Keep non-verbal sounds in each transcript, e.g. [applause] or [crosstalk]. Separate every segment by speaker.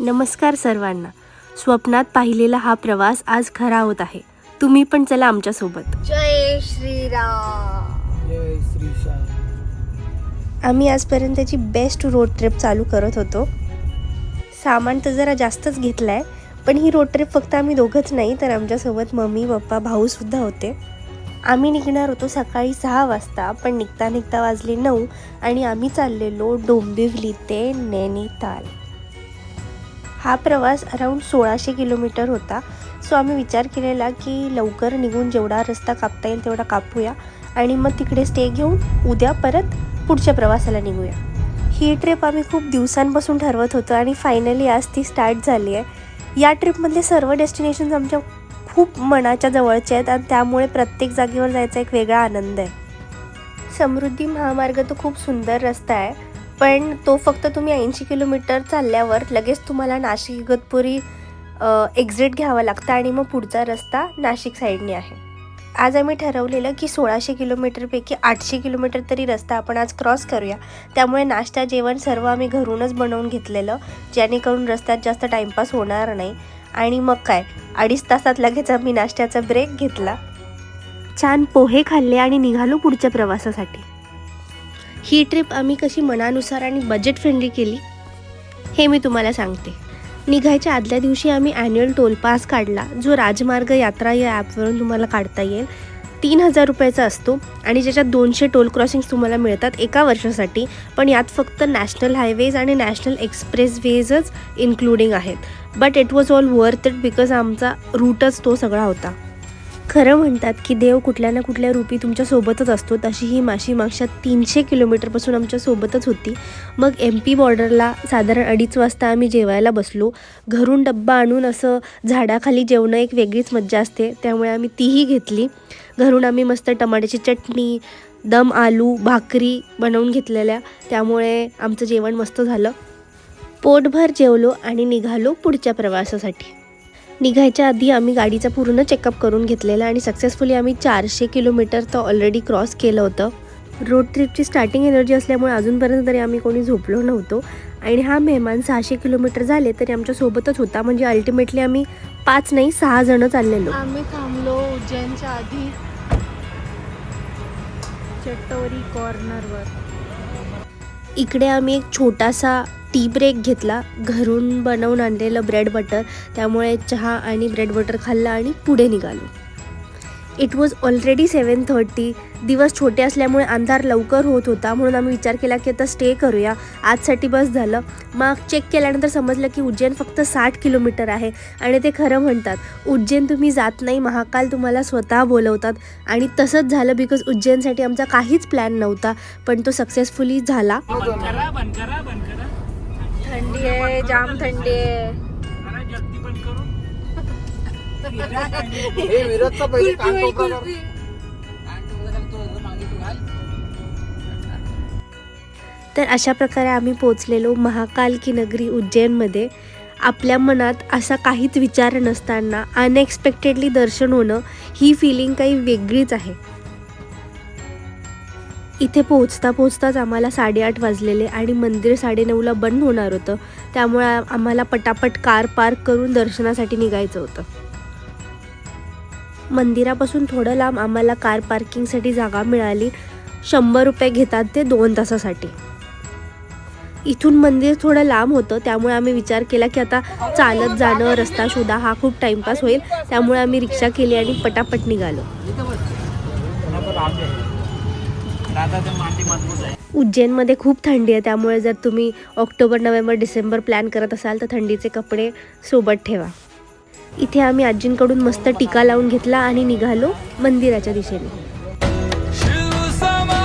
Speaker 1: नमस्कार सर्वांना. स्वप्नात पाहिलेला हा प्रवास आज खरा होत आहे. तुम्ही पण चला आमच्यासोबत.
Speaker 2: जय श्रीराम.
Speaker 3: जय
Speaker 1: आम्ही आजपर्यंतची बेस्ट रोड ट्रिप चालू करत होतो. सामान तर जरा जास्तच घेतलं आहे पण ही रोड ट्रिप फक्त आम्ही दोघंच नाही तर आमच्यासोबत मम्मी पप्पा भाऊसुद्धा होते. आम्ही निघणार होतो सकाळी सहा वाजता पण निघता निघता वाजले नऊ आणि आम्ही चाललेलो डोंबिवली ते नैनिताल. हा प्रवास अराऊंड सोळाशे किलोमीटर होता. सो आम्ही विचार केलेला की लवकर निघून जेवढा रस्ता कापता येईल तेवढा कापूया आणि मग तिकडे स्टे घेऊन उद्या परत पुढच्या प्रवासाला निघूया. ही ट्रिप आम्ही खूप दिवसांपासून ठरवत होतो आणि फायनली आज ती स्टार्ट झाली आहे. या ट्रिपमधले सर्व डेस्टिनेशन्स आमच्या खूप मनाच्या जवळचे आहेत आणि त्यामुळे प्रत्येक जागेवर जायचा एक वेगळा आनंद आहे. समृद्धी महामार्ग तो खूप सुंदर रस्ता आहे. पण तो फक्त तुम्ही ऐंशी किलोमीटर चालल्यावर लगेच तुम्हाला नाशिक इगतपुरी एक्झिट घ्यावं लागतं आणि मग पुढचा रस्ता नाशिक साईडने आहे. आज आम्ही ठरवलेलं की सोळाशे किलोमीटरपैकी आठशे किलोमीटर तरी रस्ता आपण आज क्रॉस करूया. त्यामुळे नाश्ता जेवण सर्व आम्ही घरूनच बनवून घेतलेलं जेणेकरून रस्त्यात जास्त टाईमपास होणार नाही. आणि मग काय अडीच तासात लगेच आम्ही नाश्त्याचा ब्रेक घेतला. छान पोहे खाल्ले आणि निघालो पुढच्या प्रवासासाठी. ही ट्रिप आम्ही कशी मनानुसार आणि बजेट फ्रेंडली केली हे मी तुम्हाला सांगते. निघायच्या आदल्या दिवशी आम्ही ॲन्युअल टोल पास काढला जो राजमार्ग यात्रा या ॲपवरून तुम्हाला काढता येईल. तीन हजार रुपयाचा असतो आणि ज्याच्यात दोनशे टोल क्रॉसिंग्स तुम्हाला मिळतात एका वर्षासाठी पण यात फक्त नॅशनल हायवेज आणि नॅशनल एक्सप्रेसवेजच इन्क्लुडिंग आहेत. But it was all worth it because आमचा रूटच तो सगळा होता. खरं म्हणतात की देव कुठल्या ना कुठल्या रूपी तुमच्या सोबतच असतो. तशी ही माशी मागच्या तीनशे किलोमीटरपासून आमच्या सोबतच होती. मग एम पी बॉर्डरला साधारण अडीच वाजता आम्ही जेवायला बसलो. घरून डब्बा आणून असं झाडाखाली जेवणं एक वेगळीच मज्जा असते. त्यामुळे आम्ही तीही घेतली. घरून आम्ही मस्त टमाट्याची चटणी दम आलू भाकरी बनवून घेतलेल्या. त्यामुळे आमचं जेवण मस्त झालं. पोटभर जेवलो आणि निघालो पुढच्या प्रवासासाठी. निघायच्या आधी आम्ही गाडीचा पूर्ण चेकअप करून घेतलेला आणि सक्सेसफुली आम्ही चारशे किलोमीटर तर ऑलरेडी क्रॉस केलं होतं. रोड ट्रिपची स्टार्टिंग एनर्जी असल्यामुळे अजूनपर्यंत तरी आम्ही कोणी झोपलो नव्हतो. आणि हा मेहमान सहाशे किलोमीटर झाले तरी आमच्या सोबतच होता म्हणजे अल्टिमेटली आम्ही पाच नाही सहा जण चाललेलो.
Speaker 2: आम्ही थांबलो उज्जैनच्या आधी चट्टोरी कॉर्नरवर
Speaker 1: इकडे आम्ही एक छोटासा टी ब्रेक घेतला घरून बनवून आणलेलं ब्रेड बटर त्यामुळे चहा आणि ब्रेड बटर खाल्ला आणि पुढे निघालो. It was already seven thirty दिवस छोटे असल्यामुळे अंधार लवकर होत होता म्हणून आम्ही विचार केला की आता स्टे करूया. आजसाठी बस झालं. मग चेक केल्यानंतर समजलं की उज्जैन फक्त साठ किलोमीटर आहे आणि ते खरं म्हणतात उज्जैन तुम्ही जात नाही महाकाल तुम्हाला स्वतः बोलवतात. आणि तसंच झालं बिकॉज उज्जैनसाठी आमचा काहीच प्लॅन नव्हता पण तो सक्सेसफुली झाला.
Speaker 2: थंडी आहे जाम थंडी आहे. [laughs]
Speaker 3: हे विरोधचा पहिले कान.
Speaker 1: तर अशा प्रकारे आम्ही पोचलेलो महाकाल की नगरी उज्जैनमध्ये. आपल्या मनात असा काहीच विचार नसताना अनएक्सपेक्टेडली दर्शन होणं ही फिलिंग काही वेगळीच आहे. इथे पोहोचता पोहोचताच आम्हाला साडेआठ वाजलेले आणि मंदिर साडेनऊला बंद होणार होतं. त्यामुळे आम्हाला पटापट कार पार्क करून दर्शनासाठी निघायचं होतं. मंदिरापासून थोडं लांब आम्हाला कार पार्किंगसाठी जागा मिळाली. शंभर रुपये घेतात ते दोन तासासाठी. इथून मंदिर थोडं लांब होतं त्यामुळे आम्ही विचार केला की आता चालत जाणं रस्ता शोधा हा खूप टाईमपास होईल. त्यामुळे आम्ही रिक्षा केली आणि पटापट निघालो. उज्जैनमध्ये खूप थंडी आहे त्यामुळे जर तुम्ही ऑक्टोबर नोव्हेंबर डिसेंबर प्लॅन करत असाल तर थंडीचे कपडे सोबत ठेवा. इथे आम्ही आजींकडून मस्त टीका लावून घेतला आणि निघालो मंदिराच्या दिशेने.
Speaker 4: शिव समान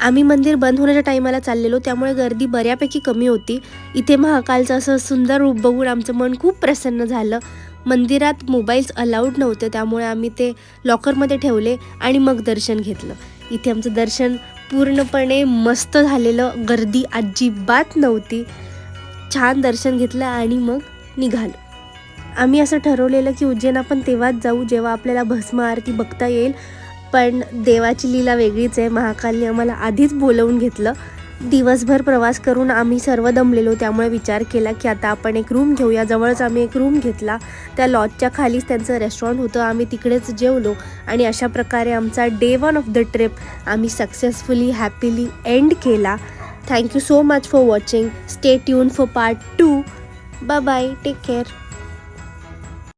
Speaker 1: आम्ही मंदिर बंद होण्याच्या टाईमाला चाललेलो त्यामुळे गर्दी बऱ्यापैकी कमी होती. इथे महाकालचं असं सुंदर रूप बघून आमचं मन खूप प्रसन्न झालं. मंदिरात मोबाईल्स अलाउड नव्हते त्यामुळे आम्ही ते लॉकरमध्ये ठेवले आणि मग दर्शन घेतलं. इथे आमचं दर्शन पूर्णपणे मस्त झालेलं गर्दी अजिबात नव्हती. छान दर्शन घेतलं आणि मग निघालो. आम्ही असं ठरवलेलं की उज्जैन आपण तेव्हाच जाऊ जेव्हा आपल्याला भस्म आरती बघता येईल. पण देवाची लीला वेगळीच आहे. महाकालने आम्हाला आधीच बोलवून घेतलं. दिवसभर प्रवास करून आम्ही सर्व दमलेलो. त्यामुळे विचार केला की आता आपण एक रूम घेऊया. जवळच आम्ही एक रूम घेतला. त्या लॉजच्या खालीच त्यांचं रेस्टॉरंट होतं. आम्ही तिकडेच जेवलो. आणि अशा प्रकारे आमचा day one of the trip आम्ही सक्सेसफुली हॅपीली एंड केला. Thank you so much for watching stay tune for part two bye bye take care